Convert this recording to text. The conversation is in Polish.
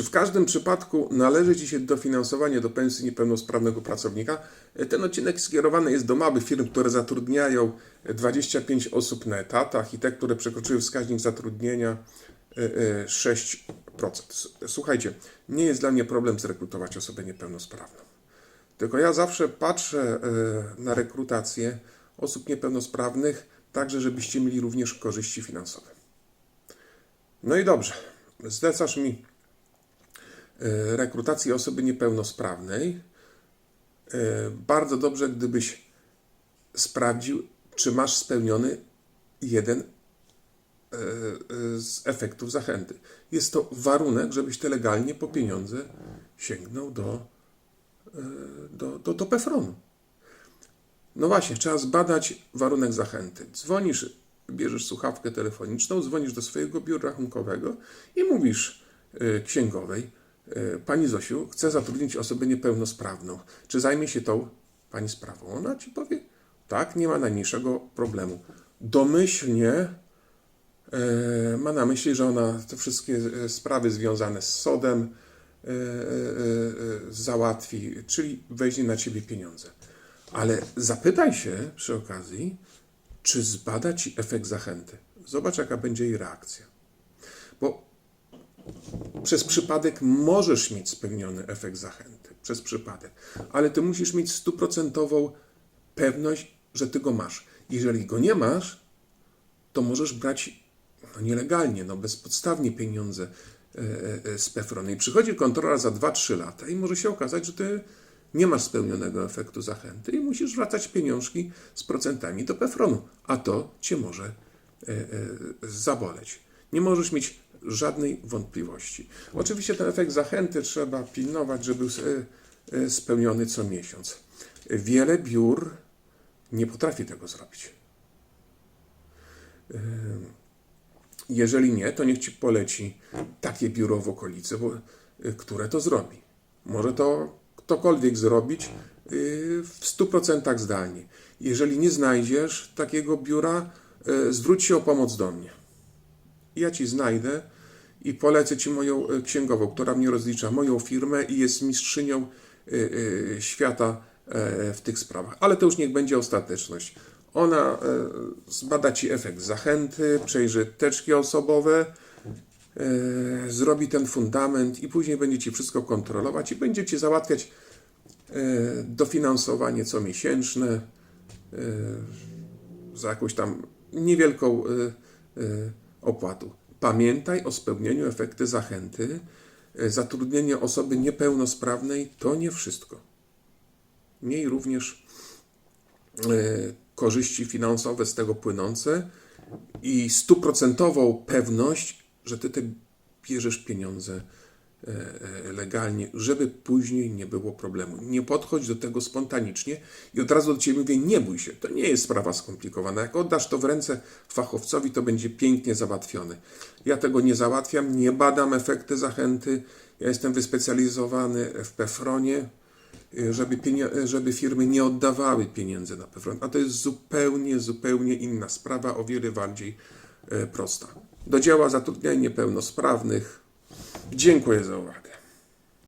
Czy w każdym przypadku należy Ci się dofinansowanie do pensji niepełnosprawnego pracownika? Ten odcinek skierowany jest do małych firm, które zatrudniają 25 osób na etatach i te, które przekroczyły wskaźnik zatrudnienia e, e, 6%. Słuchajcie, nie jest dla mnie problem zrekrutować osobę niepełnosprawną. Tylko ja zawsze patrzę e, na rekrutację osób niepełnosprawnych, także żebyście mieli również korzyści finansowe. No i dobrze, zlecasz mi e, rekrutację osoby niepełnosprawnej. E, Bardzo dobrze, gdybyś sprawdził, czy masz spełniony jeden e, z efektów zachęty. Jest to warunek, żebyś ty legalnie po pieniądze sięgnął do, do, do, do PFRON-u. No właśnie, trzeba zbadać warunek zachęty. Dzwonisz, bierzesz słuchawkę telefoniczną, dzwonisz do swojego biura rachunkowego i mówisz księgowej, Pani Zosiu, chcę zatrudnić osobę niepełnosprawną. Czy zajmie się tą Pani sprawą? Ona Ci powie, tak, nie ma najmniejszego problemu. Domyślnie e, ma na myśli, że ona te wszystkie e, sprawy związane z sodem e, e, e, załatwi, czyli weźmie na ciebie pieniądze. Ale zapytaj się przy okazji, czy zbada ci efekt zachęty. Zobacz, jaka będzie jej reakcja. Bo przez przypadek możesz mieć spełniony efekt zachęty. Przez przypadek. Ale ty musisz mieć stuprocentową pewność, że ty go masz. Jeżeli go nie masz, to możesz brać no, nielegalnie, no, bezpodstawnie pieniądze e, e, z PFRON. I przychodzi kontrola za 2-3 lata i może się okazać, że ty nie masz spełnionego efektu zachęty i musisz wracać pieniążki z procentami do PFRON-u, a to cię może e, zaboleć. Nie możesz mieć żadnej wątpliwości. Oczywiście ten efekt zachęty trzeba pilnować, żeby był e, e, spełniony co miesiąc. Wiele biur nie potrafi tego zrobić. Jeżeli nie, to niech ci poleci takie biuro w okolicy, y, które to zrobi. Może to ktokolwiek zrobić w 100% zdalnie. Jeżeli nie znajdziesz takiego biura, zwróć się o pomoc do mnie. Ja ci znajdę i polecę ci moją y, księgową, która mnie rozlicza, moją firmę i jest mistrzynią y, y, świata e, w tych sprawach. Ale to już niech będzie ostateczność. Ona e, zbada ci efekt zachęty, przejrzy teczki osobowe, e, zrobi ten fundament i później będzie ci wszystko kontrolować i będzie ci załatwiać e, dofinansowanie comiesięczne e, za jakąś tam niewielką opłatą. Pamiętaj o spełnieniu efekty zachęty. E, Zatrudnienie osoby niepełnosprawnej to nie wszystko. Miej również e, korzyści finansowe z tego płynące i stuprocentową pewność, że ty te bierzesz pieniądze legalnie, żeby później nie było problemu. Nie podchodź do tego spontanicznie i od razu do ciebie mówię, nie bój się, to nie jest sprawa skomplikowana. Jak oddasz to w ręce fachowcowi, to będzie pięknie załatwione. Ja tego nie załatwiam, nie badam efekty zachęty, ja jestem wyspecjalizowany w PFRONie, y, żeby, żeby firmy nie oddawały pieniędzy na PFRON, a to jest zupełnie, zupełnie inna sprawa, o wiele bardziej e, prosta. Do dzieła zatrudniania niepełnosprawnych. Dziękuję za uwagę.